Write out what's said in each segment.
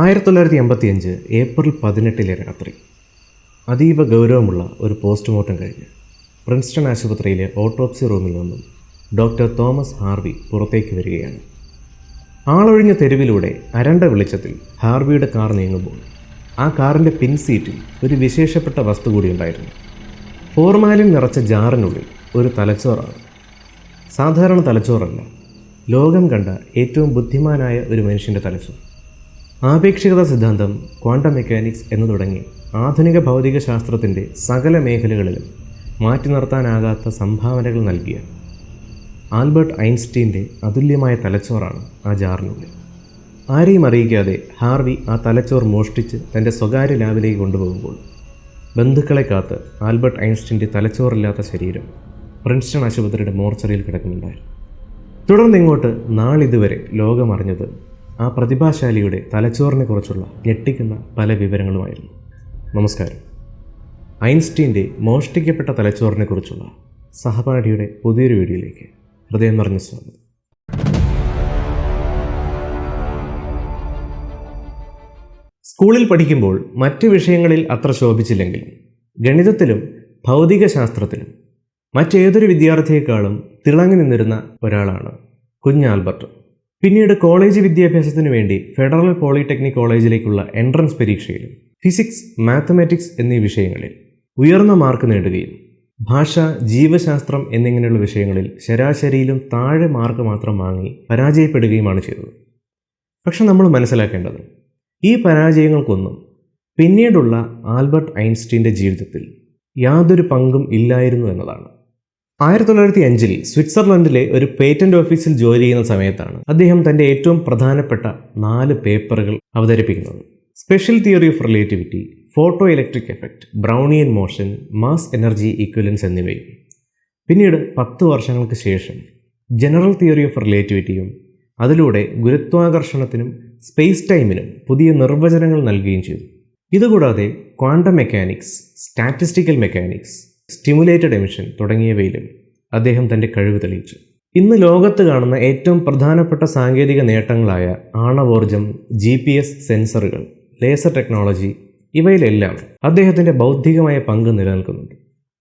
ആയിരത്തി തൊള്ളായിരത്തി എൺപത്തി അഞ്ച് ഏപ്രിൽ പതിനെട്ടിലെ രാത്രി അതീവ ഗൗരവമുള്ള ഒരു പോസ്റ്റ്മോർട്ടം കഴിഞ്ഞ് പ്രിൻസ്റ്റൺ ആശുപത്രിയിലെ ഓട്ടോപ്സി റൂമിൽ നിന്നും ഡോക്ടർ തോമസ് ഹാർവി പുറത്തേക്ക് വരികയാണ്. ആളൊഴിഞ്ഞ തെരുവിലൂടെ അരണ്ട വെളിച്ചത്തിൽ ഹാർവിയുടെ കാർ നീങ്ങുമ്പോൾ ആ കാറിന്റെ പിൻസീറ്റിൽ ഒരു വിശേഷപ്പെട്ട വസ്തു കൂടി ഉണ്ടായിരുന്നു. ഫോർമാലിൻ നിറച്ച ജാറിനുള്ളിൽ ഒരു തലച്ചോറാണ്. സാധാരണ തലച്ചോറല്ല ലോകം കണ്ട ഏറ്റവും ബുദ്ധിമാനായ ഒരു മനുഷ്യന്റെ തലച്ചോർ ആപേക്ഷികത സിദ്ധാന്തം ക്വാണ്ടം മെക്കാനിക്സ് എന്ന് തുടങ്ങി. ആധുനിക ഭൗതിക ശാസ്ത്രത്തിന്റെ സകല മേഖലകളിലും മാറ്റി നിർത്താനാകാത്ത സംഭാവനകൾ നൽകിയ ആൽബർട്ട് ഐൻസ്റ്റീന്റെ അതുല്യമായ തലച്ചോറാണ് ആ ജാറിനുള്ളിൽ. ആരെയും അറിയിക്കാതെ ഹാർവി ആ തലച്ചോർ മോഷ്ടിച്ച് തന്റെ സ്വകാര്യ ലാബിലേക്ക് കൊണ്ടുപോകുമ്പോൾ ബന്ധുക്കളെ കാത്ത് ആൽബർട്ട് ഐൻസ്റ്റീന്റെ തലച്ചോറില്ലാത്ത ശരീരം പ്രിൻസ്റ്റൺ ആശുപത്രിയുടെ മോർച്ചറിയിൽ കിടക്കുന്നുണ്ടായിരുന്നു. തുടർന്ന് ഇങ്ങോട്ട് നാളിതുവരെ ലോകമറിഞ്ഞത് ആ പ്രതിഭാശാലിയുടെ തലച്ചോറിനെ കുറിച്ചുള്ള ഞെട്ടിക്കുന്ന പല വിവരങ്ങളുമായിരുന്നു. നമസ്കാരം. ഐൻസ്റ്റീന്റെ മോഷ്ടിക്കപ്പെട്ട തലച്ചോറിനെ കുറിച്ചുള്ള സഹപാഠിയുടെ പുതിയൊരു വീഡിയോയിലേക്ക് ഹൃദയം നിറഞ്ഞ സ്വാഗതം. സ്കൂളിൽ പഠിക്കുമ്പോൾ മറ്റ് വിഷയങ്ങളിൽ അത്ര ശോഭിച്ചില്ലെങ്കിലും ഗണിതത്തിലും ഭൗതികശാസ്ത്രത്തിലും മറ്റേതൊരു വിദ്യാർത്ഥിയെക്കാളും തിളങ്ങി നിന്നിരുന്ന ഒരാളാണ് കുഞ്ഞ് ആൽബർട്ട്. പിന്നീട് കോളേജ് വിദ്യാഭ്യാസത്തിനു വേണ്ടി ഫെഡറൽ പോളിടെക്നിക് കോളേജിലേക്കുള്ള എൻട്രൻസ് പരീക്ഷയിലും ഫിസിക്സ് മാത്തമാറ്റിക്സ് എന്നീ വിഷയങ്ങളിൽ ഉയർന്ന മാർക്ക് നേടുകയും ഭാഷ ജീവശാസ്ത്രം എന്നിങ്ങനെയുള്ള വിഷയങ്ങളിൽ ശരാശരിയിലും താഴെ മാർക്ക് മാത്രം വാങ്ങി പരാജയപ്പെടുകയുമാണ് ചെയ്തത്. പക്ഷെ നമ്മൾ മനസ്സിലാക്കേണ്ടത് ഈ പരാജയങ്ങൾക്കൊന്നും പിന്നീടുള്ള ആൽബർട്ട് ഐൻസ്റ്റീന്റെ ജീവിതത്തിൽ യാതൊരു പങ്കും ഇല്ലായിരുന്നു എന്നതാണ്. ആയിരത്തി തൊള്ളായിരത്തി അഞ്ചിൽ സ്വിറ്റ്സർലൻഡിലെ ഒരു പേറ്റന്റ് ഓഫീസിൽ ജോലി ചെയ്യുന്ന സമയത്താണ് അദ്ദേഹം തന്റെ ഏറ്റവും പ്രധാനപ്പെട്ട നാല് പേപ്പറുകൾ അവതരിപ്പിക്കുന്നത്. Special theory of relativity photoelectric effect Brownian motion mass energy equivalence എന്നിവയും. പിന്നീട് പത്ത് വർഷങ്ങൾക്ക് ശേഷം ജനറൽ തിയറി ഓഫ് റിലേറ്റിവിറ്റിയും അതിലൂടെ ഗുരുത്വാകർഷണത്തിനും സ്പേസ് ടൈമിനും പുതിയ നിർവചനങ്ങൾ നൽകുകയും ചെയ്തു. ഇതുകൂടാതെ quantum mechanics statistical mechanics stimulated emission തുടങ്ങിയവയിലും അദ്ദേഹം തന്റെ കഴിവ് തെളിയിച്ചു. ഇന്ന് ലോകത്ത് കാണുന്ന ഏറ്റവും പ്രധാനപ്പെട്ട സാങ്കേതിക നേട്ടങ്ങളായ ആണവോർജം ജി പി എസ് സെൻസറുകൾ ലേസർ ടെക്നോളജി ഇവയിലെല്ലാം അദ്ദേഹത്തിന്റെ ബൗദ്ധികമായ പങ്ക് നിലനിൽക്കുന്നുണ്ട്.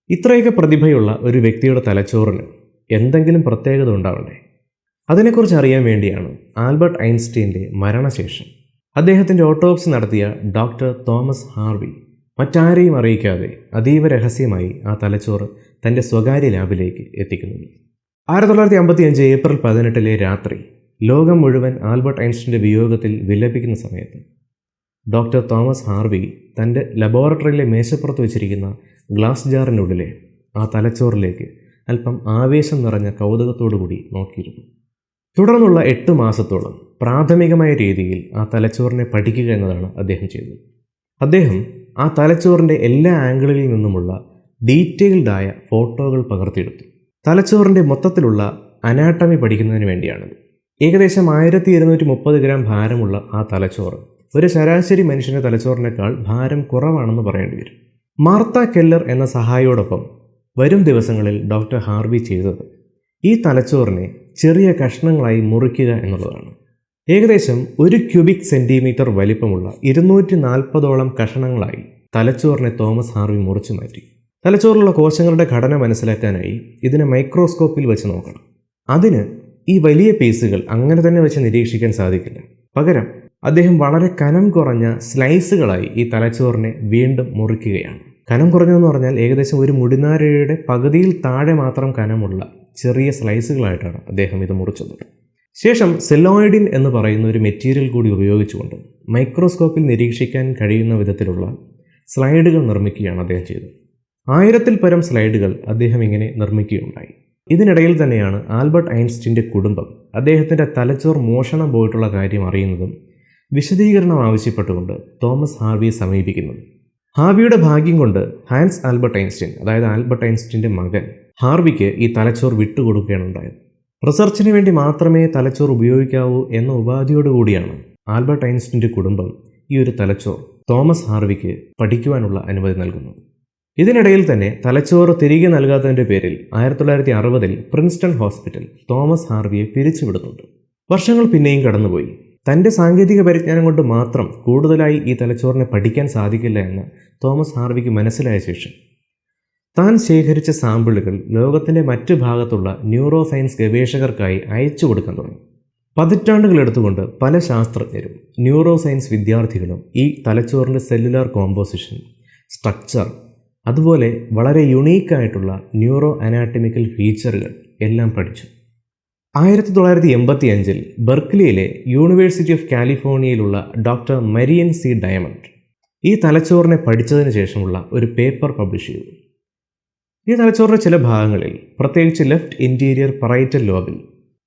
ഇത്രയൊക്കെ പ്രതിഭയുള്ള ഒരു വ്യക്തിയുടെ തലച്ചോറിന് എന്തെങ്കിലും പ്രത്യേകത ഉണ്ടാവണ്ടേ? അതിനെക്കുറിച്ച് അറിയാൻ വേണ്ടിയാണ് ആൽബർട്ട് ഐൻസ്റ്റീന്റെ മരണശേഷം അദ്ദേഹത്തിന്റെ ഓട്ടോപ്സി നടത്തിയ ഡോക്ടർ തോമസ് ഹാർവി മറ്റാരെയും അറിയിക്കാതെ അതീവ രഹസ്യമായി ആ തലച്ചോറ് തന്റെ സ്വകാര്യ ലാബിലേക്ക് എത്തിക്കുന്നത് ആയിരത്തി തൊള്ളായിരത്തി അമ്പത്തി അഞ്ച് ഏപ്രിൽ പതിനെട്ടിലെ രാത്രി ലോകം മുഴുവൻ ആൽബർട്ട് ഐൻസ്റ്റീന്റെ വിയോഗത്തിൽ വിലപിക്കുന്ന സമയത്ത് ഡോക്ടർ തോമസ് ഹാർവി തന്റെ ലബോറട്ടറിയിലെ മേശപ്പുറത്ത് വെച്ചിരിക്കുന്ന ഗ്ലാസ് ജാറിനുള്ളിലെ ആ തലച്ചോറിലേക്ക് അല്പം ആവേശം നിറഞ്ഞ കൂടി നോക്കിയിരുന്നു. തുടർന്നുള്ള എട്ട് മാസത്തോളം പ്രാഥമികമായ രീതിയിൽ ആ തലച്ചോറിനെ പഠിക്കുക എന്നതാണ് അദ്ദേഹം ചെയ്തത്. അദ്ദേഹം ആ തലച്ചോറിന്റെ എല്ലാ ആംഗിളിൽ നിന്നുമുള്ള ഡീറ്റെയിൽഡായ ഫോട്ടോകൾ പകർത്തിയെടുത്തു. തലച്ചോറിന്റെ മൊത്തത്തിലുള്ള അനാട്ടമി പഠിക്കുന്നതിന് വേണ്ടിയാണത്. ഏകദേശം ആയിരത്തി ഇരുന്നൂറ്റി മുപ്പത് ഗ്രാം ഭാരമുള്ള ആ തലച്ചോറ് ഒരു ശരാശരി മനുഷ്യന്റെ തലച്ചോറിനേക്കാൾ ഭാരം കുറവാണെന്ന് പറയേണ്ടി വരും. മാർത്ത കെല്ലർ എന്ന സഹായിയോടൊപ്പം വരും ദിവസങ്ങളിൽ ഡോക്ടർ ഹാർവി ചെയ്തത് ഈ തലച്ചോറിനെ ചെറിയ കഷ്ണങ്ങളായി മുറിക്കുക എന്നുള്ളതാണ്. ഏകദേശം ഒരു ക്യൂബിക് സെന്റിമീറ്റർ വലിപ്പമുള്ള ഇരുന്നൂറ്റി നാൽപ്പതോളം കഷണങ്ങളായി തലച്ചോറിനെ തോമസ് ഹാർവി മുറിച്ചു മാറ്റി. തലച്ചോറിലുള്ള കോശങ്ങളുടെ ഘടന മനസ്സിലാക്കാനായി ഇതിനെ മൈക്രോസ്കോപ്പിൽ വെച്ച് നോക്കണം. അതിന് ഈ വലിയ പീസുകൾ അങ്ങനെ തന്നെ വെച്ച് നിരീക്ഷിക്കാൻ സാധിക്കില്ല. പകരം അദ്ദേഹം വളരെ കനം കുറഞ്ഞ സ്ലൈസുകളായി ഈ തലച്ചോറിനെ വീണ്ടും മുറിക്കുകയാണ്. കനം കുറഞ്ഞതെന്ന് പറഞ്ഞാൽ ഏകദേശം ഒരു മുടിനാരയുടെ പകുതിയിൽ താഴെ മാത്രം കനമുള്ള ചെറിയ സ്ലൈസുകളായിട്ടാണ് അദ്ദേഹം ഇത് മുറിച്ചത്. ശേഷം സെല്ലോയിഡിൻ എന്ന് പറയുന്ന ഒരു മെറ്റീരിയൽ കൂടി ഉപയോഗിച്ചുകൊണ്ട് മൈക്രോസ്കോപ്പിൽ നിരീക്ഷിക്കാൻ കഴിയുന്ന വിധത്തിലുള്ള സ്ലൈഡുകൾ നിർമ്മിക്കുകയാണ് അദ്ദേഹം ചെയ്തത്. ആയിരത്തിൽ പരം സ്ലൈഡുകൾ അദ്ദേഹം ഇങ്ങനെ നിർമ്മിക്കുകയുണ്ടായി. ഇതിനിടയിൽ തന്നെയാണ് ആൽബർട്ട് ഐൻസ്റ്റീന്റെ കുടുംബം അദ്ദേഹത്തിന്റെ തലച്ചോർ മോഷണം പോയിട്ടുള്ള കാര്യം അറിയുന്നതും വിശദീകരണം ആവശ്യപ്പെട്ടുകൊണ്ട് തോമസ് ഹാർവിയെ സമീപിക്കുന്നത്. ഹാർവിയുടെ ഭാഗ്യം കൊണ്ട് ഹാൻസ് ആൽബർട്ട് ഐൻസ്റ്റീൻ അതായത് ആൽബർട്ട് ഐൻസ്റ്റീന്റെ മകൻ ഹാർവിക്ക് ഈ തലച്ചോർ വിട്ടുകൊടുക്കുകയാണ് ഉണ്ടായത്. റിസർച്ചിന് വേണ്ടി മാത്രമേ തലച്ചോർ ഉപയോഗിക്കാവൂ എന്ന ഉപാധിയോടുകൂടിയാണ് ആൽബർട്ട് ഐൻസ്റ്റിന്റെ കുടുംബം ഈ ഒരു തലച്ചോർ തോമസ് ഹാർവിക്ക് പഠിക്കുവാനുള്ള അനുമതി നൽകുന്നു. ഇതിനിടയിൽ തന്നെ തലച്ചോറ് തിരികെ നൽകാത്തതിന്റെ പേരിൽ ആയിരത്തി തൊള്ളായിരത്തി അറുപതിൽ പ്രിൻസ്റ്റൺ ഹോസ്പിറ്റൽ തോമസ് ഹാർവിയെ പിരിച്ചുവിടുന്നുണ്ട്. വർഷങ്ങൾ പിന്നെയും കടന്നുപോയി. തന്റെ സാങ്കേതിക പരിജ്ഞാനം കൊണ്ട് മാത്രം കൂടുതലായി ഈ തലച്ചോറിനെ പഠിക്കാൻ സാധിക്കില്ല എന്ന് തോമസ് ഹാർവിക്ക് മനസ്സിലായ ശേഷം താൻ ശേഖരിച്ച സാമ്പിളുകൾ ലോകത്തിന്റെ മറ്റു ഭാഗത്തുള്ള ന്യൂറോ സയൻസ് ഗവേഷകർക്കായി അയച്ചു കൊടുക്കാൻ തുടങ്ങി. പതിറ്റാണ്ടുകൾ എടുത്തുകൊണ്ട് പല ശാസ്ത്രജ്ഞരും ന്യൂറോ സയൻസ് വിദ്യാർത്ഥികളും ഈ തലച്ചോറിന്റെ സെല്ലുലാർ കോമ്പോസിഷൻ സ്ട്രക്ചർ അതുപോലെ വളരെ യുണീക്കായിട്ടുള്ള ന്യൂറോ അനാറ്റമിക്കൽ ഫീച്ചറുകൾ എല്ലാം പഠിച്ചു. ആയിരത്തി തൊള്ളായിരത്തി എൺപത്തി അഞ്ചിൽ ബെർക്ക്ലിയിലെ യൂണിവേഴ്സിറ്റി ഓഫ് കാലിഫോർണിയയിലുള്ള ഡോക്ടർ മരിയൻ സി ഡയമണ്ട് ഈ തലച്ചോറിനെ പഠിച്ചതിന് ശേഷമുള്ള ഒരു പേപ്പർ പബ്ലിഷ് ചെയ്തു. ഈ തലച്ചോറിന്റെ ചില ഭാഗങ്ങളിൽ പ്രത്യേകിച്ച് ലെഫ്റ്റ് ഇന്റീരിയർ പറൈറ്റൽ ലോബിൽ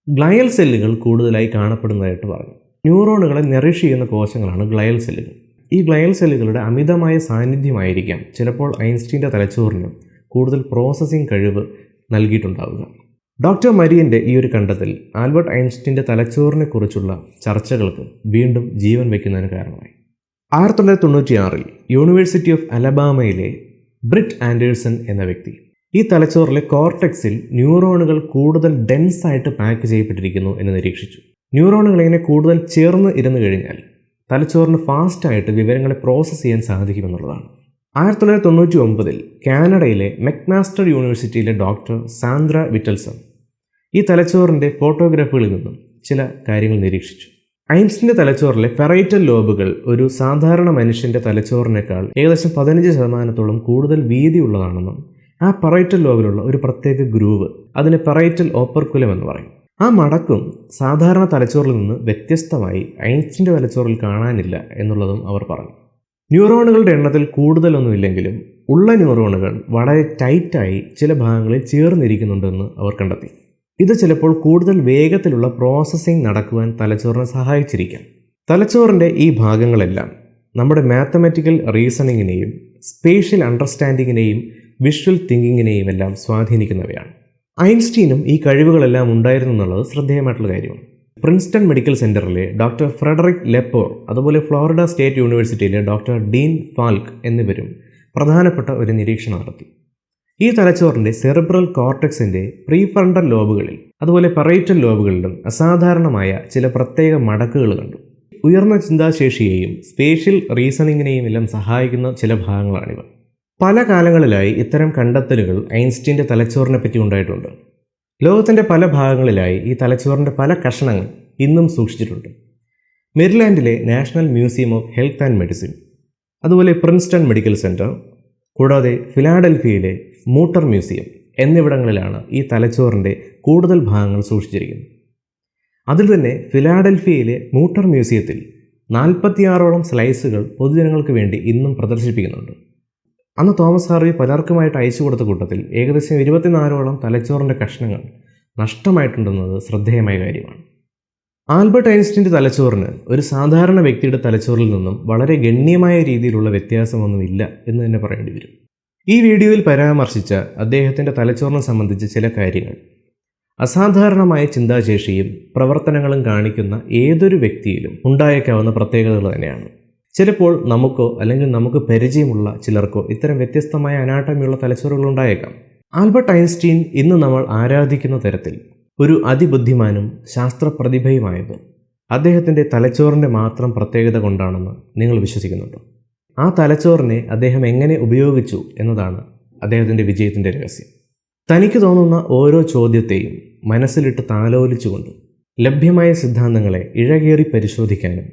ഗ്ലയൽ സെല്ലുകൾ കൂടുതലായി കാണപ്പെടുന്നതായിട്ട് പറഞ്ഞു. ന്യൂറോണുകളെ നെറിഷ് ചെയ്യുന്ന കോശങ്ങളാണ് ഗ്ലയൽ സെല്ലുകൾ. ഈ ഗ്ലയൽ സെല്ലുകളുടെ അമിതമായ സാന്നിധ്യമായിരിക്കാം ചിലപ്പോൾ ഐൻസ്റ്റീന്റെ തലച്ചോറിന് കൂടുതൽ പ്രോസസ്സിംഗ് കഴിവ് നൽകിയിട്ടുണ്ടാവുക. ഡോക്ടർ മരിയന്റെ ഈ ഒരു കണ്ടെത്തൽ ആൽബർട്ട് ഐൻസ്റ്റീന്റെ തലച്ചോറിനെ കുറിച്ചുള്ള ചർച്ചകൾക്ക് വീണ്ടും ജീവൻ വയ്ക്കുന്നതിന് കാരണമായി. ആയിരത്തി തൊള്ളായിരത്തി തൊണ്ണൂറ്റിയാറിൽ യൂണിവേഴ്സിറ്റി ഓഫ് അലബാമയിലെ ബ്രിറ്റ് ആൻഡേഴ്സൺ എന്ന വ്യക്തി ഈ തലച്ചോറിലെ കോർട്ടെക്സിൽ ന്യൂറോണുകൾ കൂടുതൽ ഡെൻസ് ആയിട്ട് പാക്ക് ചെയ്യപ്പെട്ടിരിക്കുന്നു എന്ന് നിരീക്ഷിച്ചു. ന്യൂറോണുകൾ ഇങ്ങനെ കൂടുതൽ ചേർന്ന് ഇരുന്നു കഴിഞ്ഞാൽ തലച്ചോറിന് ഫാസ്റ്റായിട്ട് വിവരങ്ങളെ പ്രോസസ്സ് ചെയ്യാൻ സാധിക്കുമെന്നുള്ളതാണ്. ആയിരത്തി തൊള്ളായിരത്തി തൊണ്ണൂറ്റി ഒമ്പതിൽ കാനഡയിലെ മെക്മാസ്റ്റർ യൂണിവേഴ്സിറ്റിയിലെ ഡോക്ടർ സാന്ദ്ര വിറ്റൽസൺ ഈ തലച്ചോറിന്റെ ഫോട്ടോഗ്രാഫുകളിൽ നിന്നും ചില കാര്യങ്ങൾ നിരീക്ഷിച്ചു. ഐൻസ്റ്റിന്റെ തലച്ചോറിലെ ഫെറൈറ്റൽ ലോബുകൾ ഒരു സാധാരണ മനുഷ്യന്റെ തലച്ചോറിനേക്കാൾ ഏകദേശം പതിനഞ്ച് ശതമാനത്തോളം കൂടുതൽ വീതിയുള്ളതാണെന്നും ആ പറൈറ്റൽ ലോബിലുള്ള ഒരു പ്രത്യേക ഗ്രൂവ് അതിന് പറൈറ്റൽ ഓപ്പർക്കുലം എന്ന് പറയും. ആ മടക്കും സാധാരണ തലച്ചോറിൽ നിന്ന് വ്യത്യസ്തമായി ഐൻസ്റ്റിന്റെ തലച്ചോറിൽ കാണാനില്ല എന്നുള്ളതും അവർ പറഞ്ഞു. ന്യൂറോണുകളുടെ എണ്ണത്തിൽ കൂടുതലൊന്നുമില്ലെങ്കിലും ഉള്ള ന്യൂറോണുകൾ വളരെ ടൈറ്റായി ചില ഭാഗങ്ങളിൽ ചേർന്നിരിക്കുന്നുണ്ടെന്ന് അവർ കണ്ടെത്തി. ഇത് ചിലപ്പോൾ കൂടുതൽ വേഗത്തിലുള്ള പ്രോസസ്സിംഗ് നടക്കുവാൻ തലച്ചോറിനെ സഹായിച്ചിരിക്കാം. തലച്ചോറിന്റെ ഈ ഭാഗങ്ങളെല്ലാം നമ്മുടെ മാത്തമാറ്റിക്കൽ റീസണിങ്ങിനെയും സ്പേഷ്യൽ അണ്ടർസ്റ്റാൻഡിങ്ങിനെയും വിഷ്വൽ തിങ്കിങ്ങിനെയും എല്ലാം സ്വാധീനിക്കുന്നവയാണ്. ഐൻസ്റ്റീനും ഈ കഴിവുകളെല്ലാം ഉണ്ടായിരുന്നു എന്നുള്ളത് ശ്രദ്ധേയമായിട്ടുള്ള കാര്യമാണ്. പ്രിൻസ്റ്റൺ മെഡിക്കൽ സെന്ററിലെ ഡോക്ടർ ഫ്രെഡറിക് ലെപ്പോർ അതുപോലെ ഫ്ലോറിഡ സ്റ്റേറ്റ് യൂണിവേഴ്സിറ്റിയിലെ ഡോക്ടർ ഡീൻ ഫാൽക്ക് എന്നിവരും പ്രധാനപ്പെട്ട ഒരു നിരീക്ഷണം നടത്തി. ഈ തലച്ചോറിന്റെ സെറിബ്രൽ കോർട്ടക്സിന്റെ പ്രീഫ്രണ്ടൽ ലോബുകളിൽ അതുപോലെ പറൈറ്റൽ ലോബുകളിലും അസാധാരണമായ ചില പ്രത്യേക മടക്കുകൾ കണ്ടു. ഉയർന്ന ചിന്താശേഷിയെയും സ്പേഷ്യൽ റീസണിങ്ങിനെയും എല്ലാം സഹായിക്കുന്ന ചില ഭാഗങ്ങളാണിവ. പല കാലങ്ങളിലായി ഇത്തരം കണ്ടെത്തലുകൾ ഐൻസ്റ്റീന്റെ തലച്ചോറിനെ പറ്റി ഉണ്ടായിട്ടുണ്ട്. ലോകത്തിന്റെ പല ഭാഗങ്ങളിലായി ഈ തലച്ചോറിന്റെ പല കഷണങ്ങൾ ഇന്നും സൂക്ഷിച്ചിട്ടുണ്ട്. മെരിലാൻഡിലെ national museum of health and medicine അതുപോലെ പ്രിൻസ്റ്റൺ മെഡിക്കൽ സെന്റർ കൂടാതെ ഫിലാഡൽഫിയയിലെ മൂട്ടർ മ്യൂസിയം എന്നിവിടങ്ങളിലാണ് ഈ തലച്ചോറിന്റെ കൂടുതൽ ഭാഗങ്ങൾ സൂക്ഷിച്ചിരിക്കുന്നത്. അതിൽ തന്നെ ഫിലാഡൽഫിയയിലെ മൂട്ടർ മ്യൂസിയത്തിൽ നാൽപ്പത്തിയാറോളം സ്ലൈസുകൾ പൊതുജനങ്ങൾക്ക് വേണ്ടി ഇന്നും പ്രദർശിപ്പിക്കുന്നുണ്ട്. അന്ന് തോമസ് ഹാർവി പലർക്കുമായിട്ട് അയച്ചു കൊടുത്ത കൂട്ടത്തിൽ ഏകദേശം ഇരുപത്തിനാലോളം തലച്ചോറിന്റെ കഷ്ണങ്ങൾ നഷ്ടമായിട്ടുണ്ടെന്നത് ശ്രദ്ധേയമായ കാര്യമാണ്. ആൽബർട്ട് ഐൻസ്റ്റീന്റെ തലച്ചോറിന് ഒരു സാധാരണ വ്യക്തിയുടെ തലച്ചോറിൽ നിന്നും വളരെ ഗണ്യമായ രീതിയിലുള്ള വ്യത്യാസമൊന്നുമില്ല എന്ന് തന്നെ പറയേണ്ടി വരും. ഈ വീഡിയോയിൽ പരാമർശിച്ച അദ്ദേഹത്തിന്റെ തലച്ചോറിനെ സംബന്ധിച്ച് ചില കാര്യങ്ങൾ. അസാധാരണമായ ചിന്താശേഷിയും പ്രവർത്തനങ്ങളും കാണിക്കുന്ന ഏതൊരു വ്യക്തിയിലും ഉണ്ടായേക്കാവുന്ന പ്രത്യേകതകൾ തന്നെയാണ്. ചിലപ്പോൾ നമുക്കോ അല്ലെങ്കിൽ നമുക്ക് പരിചയമുള്ള ചിലർക്കോ ഇത്തരം വ്യത്യസ്തമായ അനാട്ടമിയുള്ള തലച്ചോറുകൾ ഉണ്ടായേക്കാം ആൽബർട്ട് ഐൻസ്റ്റീൻ ഇന്ന് നമ്മൾ ആരാധിക്കുന്ന തരത്തിൽ ഒരു അതിബുദ്ധിമാനും ശാസ്ത്രപ്രതിഭയുമായത് അദ്ദേഹത്തിന്റെ തലച്ചോറിന്റെ മാത്രം പ്രത്യേകത കൊണ്ടാണെന്ന് നിങ്ങൾ വിശ്വസിക്കുന്നുണ്ടോ? ആ തലച്ചോറിനെ അദ്ദേഹം എങ്ങനെ ഉപയോഗിച്ചു എന്നതാണ് അദ്ദേഹത്തിന്റെ വിജയത്തിന്റെ രഹസ്യം. തനിക്ക് തോന്നുന്ന ഓരോ ചോദ്യത്തെയും മനസ്സിലിട്ട് താലോലിച്ചുകൊണ്ട് ലഭ്യമായ സിദ്ധാന്തങ്ങളെ ഇഴകേറി പരിശോധിക്കാനും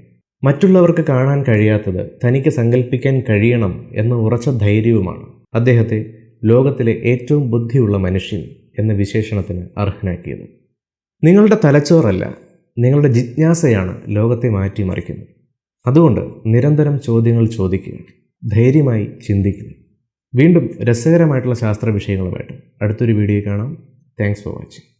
മറ്റുള്ളവർക്ക് കാണാൻ കഴിയാത്തത് തനിക്ക് സങ്കല്പിക്കാൻ കഴിയണം എന്ന ഉറച്ച ധൈര്യവുമാണ്. അദ്ദേഹത്തെ ലോകത്തിലെ ഏറ്റവും ബുദ്ധിയുള്ള മനുഷ്യൻ എന്ന വിശേഷണത്തിന് അർഹനാക്കിയത്. നിങ്ങളുടെ തലച്ചോറല്ല നിങ്ങളുടെ ജിജ്ഞാസയാണ് ലോകത്തെ മാറ്റിമറിക്കുന്നത്. അതുകൊണ്ട് നിരന്തരം ചോദ്യങ്ങൾ ചോദിക്കുക ധൈര്യമായി ചിന്തിക്കുക. വീണ്ടും രസകരമായിട്ടുള്ള ശാസ്ത്ര വിഷയങ്ങളുമായിട്ട് അടുത്തൊരു വീഡിയോ കാണാം. Thanks for watching